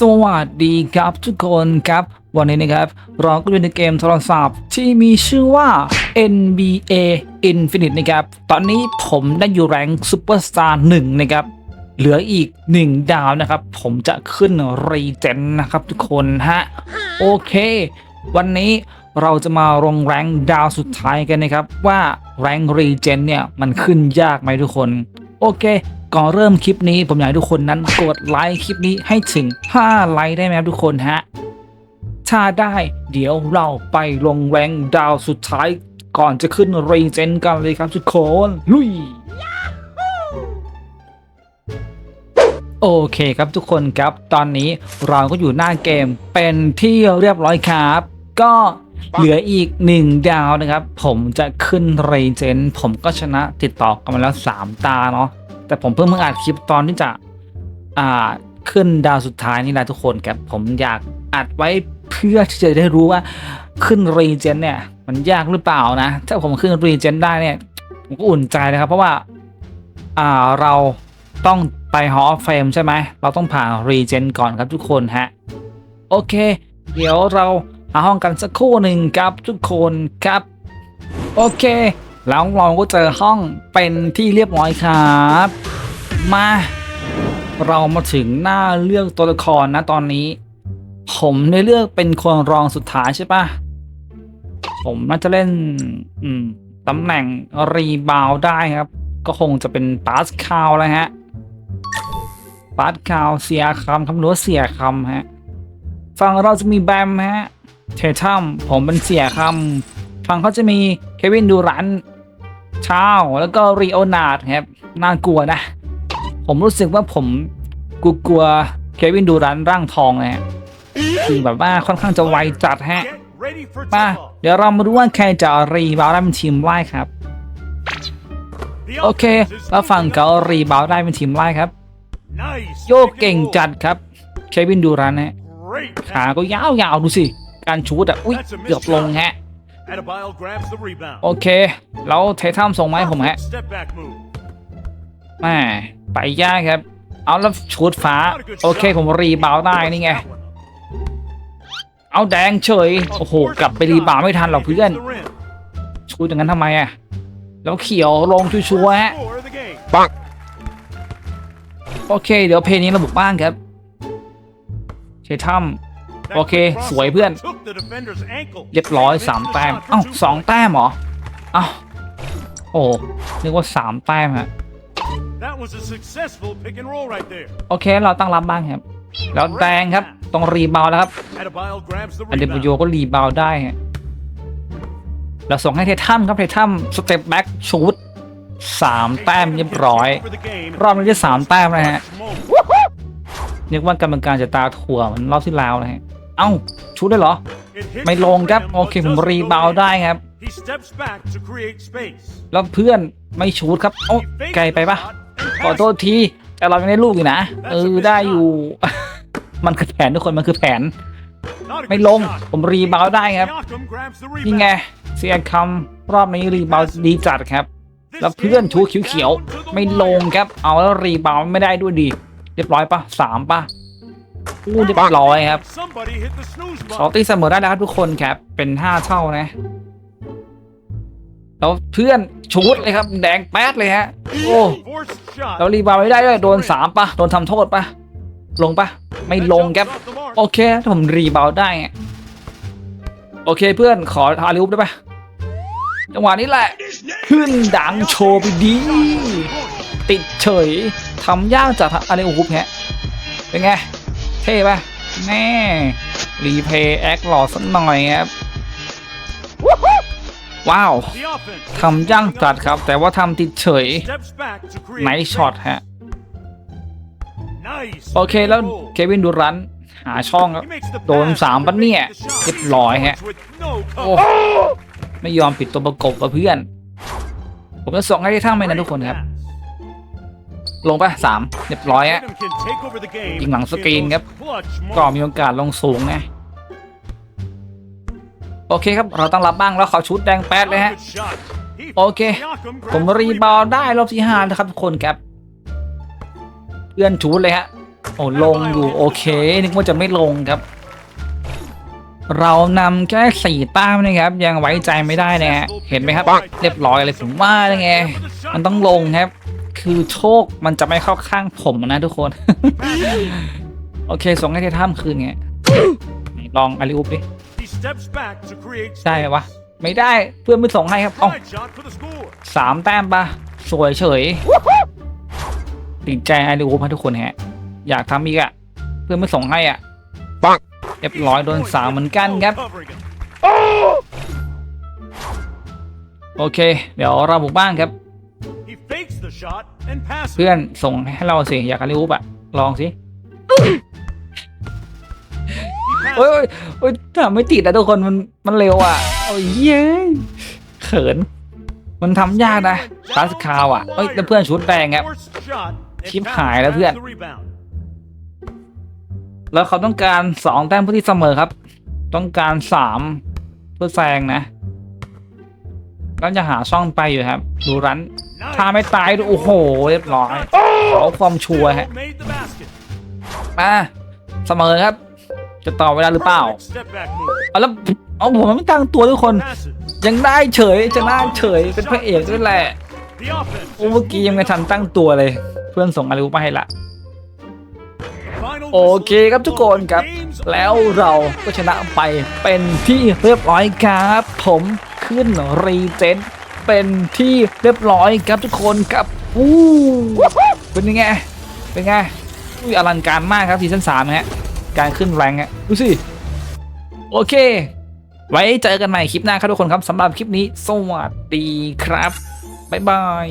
สวัสดีครับทุกคนครับ วันนี้นะครับ เราก็อยู่ในเกมโทรศัพท์ที่มีชื่อว่า NBA Infinite นะครับ ตอนนี้ผมได้อยู่แรงซูเปอร์สตาร์หนึ่งนะครับ เหลืออีก 1 ดาวนะครับ ผมจะขึ้นรีเจนนะครับทุกคนฮะ โอเค วันนี้เราจะมาลงแรงดาวสุดท้ายกันนะครับ ว่าแรงรีเจนเนี่ย มันขึ้นยากไหมทุกคน โอเค ก่อนเริ่มคลิปนี้ผมอยากให้ทุกคนนั้นกดไลค์คลิปนี้ให้ถึง 5 ไลค์ได้ไหมครับทุกคนฮะ ถ้าได้เดี๋ยวเราไปลงแรงดาวสุดท้ายก่อนจะขึ้นรีเจนกันเลยครับทุกคน ลุยโอเคครับทุกคนครับตอนนี้เราก็อยู่หน้าเกมเป็นที่เรียบร้อยครับ ก็เหลืออีกหนึ่งดาวนะครับ ผมจะขึ้นเรเจนผมก็ชนะติดต่อกันมาแล้ว 3 ตาเนาะ แต่ผมเพิ่งเพิ่งอัดคลิปตอนที่จะอ่าขึ้นดาวสุดท้ายนี่แหละทุกคนครับผมอยากอัดไว้เพื่อที่จะได้รู้ว่าขึ้นเรเจนเนี่ยมันยากหรือเปล่านะ ถ้าผมขึ้นเรเจนได้เนี่ยผมก็อุ่นใจนะครับ เพราะว่าอ่าเราต้องไปฮอลเฟมใช่ไหม เราต้องผ่านรีเจนก่อนครับทุกคนฮะ โอเค เดี๋ยวเราหาห้องกันสักครู่หนึ่งครับทุกคนครับ โอเค แล้วเราก็เจอห้องเป็นที่เรียบร้อยครับ มา เรามาถึงหน้าเลือกตัวละครนะตอนนี้ ผมได้เลือกเป็นคนรองสุดท้ายใช่ปะผมน่าจะเล่น อืมตำแหน่งรีบาวได้ครับ ก็คงจะเป็นปาสคาลแล้วฮะปาสคาลเสียคำคำนวณเสียคำฮะฝั่งเราจะมีแบมฮะเททัมผมเป็นเสียคำฝั่งเขาจะมีเควินดูรัน ชาวแล้วก็รีโอนาดครับน่ากลัวนะ ผมรู้สึกว่าผมกลัวเควินดูรันร่างทองนะฮะคือแบบว่าค่อนข้างจะไวจัดฮะมาเดี๋ยวเรามาดูว่าใครจะรีบาวได้เป็นทีมไล่ครับ โอเคแล้วฝั่งเขารีบาวได้เป็นทีมไล่ครับ โยกเก่งจัดครับเควินดูรันฮะขาก็ยาวๆดูสิ การชูดอะ อุ้ยเกือบลงฮะ Adebayo grabs the rebound. โอเค แล้วเททัมส่งมาให้ผมฮะ Step back move. แม่ไปยากครับ เอาแล้วชูดฟ้า Not a good โอเค shot. ผมรีบาวได้นี่ไง That one. เอาแดงเฉย โอ้โห กลับไปรีบาวไม่ทันหรอกเพื่อน Hits the rim. ชูดอย่างนั้นทำไมอะ แล้วเขียวลงชัวร์ๆฮะ Score of the game. โอเค เดี๋ยวเพลงนี้ระบุบ้างครับเททัม That โอเค สวยเพื่อน เรียบร้อยสามแต้มเอ้าสองแต้มเหรอเอ้าโอ้นึกว่าสามแต้มฮะโอเค เราตั้งรับบ้างครับ แล้วแดงครับ ต้องรีบาวแล้วครับอันเด rebound. บโยก็รีบาวได้ฮะเราส่งให้เททัมครับเททัมสเต็ปแบ็กชูดสามแต้มเรียบร้อย รอบนี้ได้สามแต้มนะฮะนึกว่ากรรมการจะตาถั่วเหมือนรอบที่แล้วนะฮะ เอ้าชูดได้เหรอ It hits ไม่ลงครับโอเคผมรีบาวด์ได้ครับ He steps back to create space. แล้วเพื่อนไม่ชูดครับโอ้ He fakes ไกลไปปะ the shot and ขอโทษทีแต่เรายังได้ลูกอยู่นะเออได้อยู่ มันคือแผนทุกคนมันคือแผน Not a ไม่ good ลง shot. ผมรีบาวด์ได้ครับ Siakam grabs the นี่ rebound. ไงเสียคำรอบนี้รีบาวด์ดีจัดครับ This แล้วเพื่อน game ชู went เขียว down to the ๆไม่ลง wire. ครับ เอาแล้วรีบาวด์ไม่ได้ด้วยดี เรียบร้อยปะสามปะ อู้เรียบร้อยครับ Somebody hit the snooze ขอ button. ตีเสมอได้แล้วครับทุกคนครับ เป็นห้าเท่านะ แล้วเพื่อนชูดเลยครับ แดงแป๊ดเลยฮะ โอ้ Forced shot. แล้วรีบาวด์ไม่ได้ด้วย โดนสามปะโดนทำโทษปะลงปะไม่ลงครับ That jump's off the mark. โอเคถ้าผมรีบาวด์ได้อะโอเคเพื่อนขอทาริวได้ปะจังหวะนี้แหละ ขึ้นดังโชว์ไปดี ติดเฉยทำยากจากอะไรโอ้โหแฮะเป็นไง เท่ปะแน่รีเพย์แอคหล่อสักหน่อยครับว้าวทำย่างจัดครับ แต่ว่าทำติดเฉยไนช็อตฮะ โอเคแล้วเควินดูรันหาช่องครับโดนสามปะเนี่ยเรียบร้อยฮะ โอ้ไม่ยอมปิดตัวประกบกับเพื่อน ผมจะส่งให้ที่ท่าไม่นะทุกคนครับ ลงไปสามเรียบร้อยฮะ Tatum can take over the game ยิงหลังสกรีน in ครับ those clutch ก็ moments. มีโอกาสลงสูงไงโอเคครับเราต้องรับบ้างแล้วเขาชุดแดงแป๊ดเลยฮะ Good shot. He- โอเค Siakam grabs ผม the รีบาวด์ได้รอบที่ห้านะครับทุกคนครับเพื่อนชูดเลยฮะโอ้ลงอยู่โอเคนึกว่าจะไม่ลงครับ เรานำแค่สี่แต้มนะครับ ยังไว้ใจไม่ได้นะฮะเห็นไหมครับ เรียบร้อยเลยผมว่าเลยไงมันต้องลงครับ คือโชคมันจะไม่เข้าข้างผมนะทุกคน โอเคส่งให้เทท่ามคืนไงไหนลองอาริอุปดิ He steps back to create ได้ไหมวะ space. ไม่ได้เพื่อนไม่ส่งให้ครับเอ้า Side shot for the score. สามแต้มปะสวยเฉยติดใจอาริอุปให้ทุกคนฮะ อยากทำอีกอะเพื่อนไม่ส่งให้อะปังเรียบร้อยโดนสามเหมือนกันครับ Covering him. โอเค เดี๋ยวเราบุกบ้านครับ He fakes the shot and passes. เพื่อนส่งให้เราสิอยากอาริอุปอะลองสิ He โอ้ย passes. โอ้ยโอ้ยทำไม่ติดอะทุกคนมันมันเร็วอะโอ้ยเย้ยเขิน มันทำยากนะคลาสคาวอะเอ้ยแล้วเพื่อนชุดแดงครับ Forced shot, and ชิบ Palace หายแล้วเพื่อน has the rebound. แล้วเขาต้องการสองแต้มเพื่อที่เสมอครับ ต้องการสามเพื่อแซงนะ ก็จะหาช่องไปอยู่ครับ ดูรัน Nice. ถ้าไม่ตายด้วยโอ้โหเรียบร้อยเอาความชัวร์ฮะ Still made the basket. มาเสมอครับ จะต่อเวลาหรือเปล่า Perfect step back move. เอาแล้วเอาผมไม่ตั้งตัวทุกคน Passes. ยังได้เฉยจะน่าเฉยเป็นพระเอกด้วยแหละ The offense. โอ้เมื่อกี้ยังไม่ทันตั้งตัวเลย เพื่อนส่งอาริวมาให้ละ Final โอเคครับทุกคนครับ Games แล้วเราก็ชนะไปเป็นที่เรียบร้อยครับผม ขึ้นรีเจนเป็นที่เรียบร้อยครับทุกคนครับอู้เป็นยังไง เป็นไงอุ้ยอลังการมากครับซีซั่นสามฮะ การขึ้นแรงฮะดูสิ โอเค ไว้เจอกันใหม่คลิปหน้าครับทุกคนครับสำหรับคลิปนี้ สวัสดีครับ บ๊ายบาย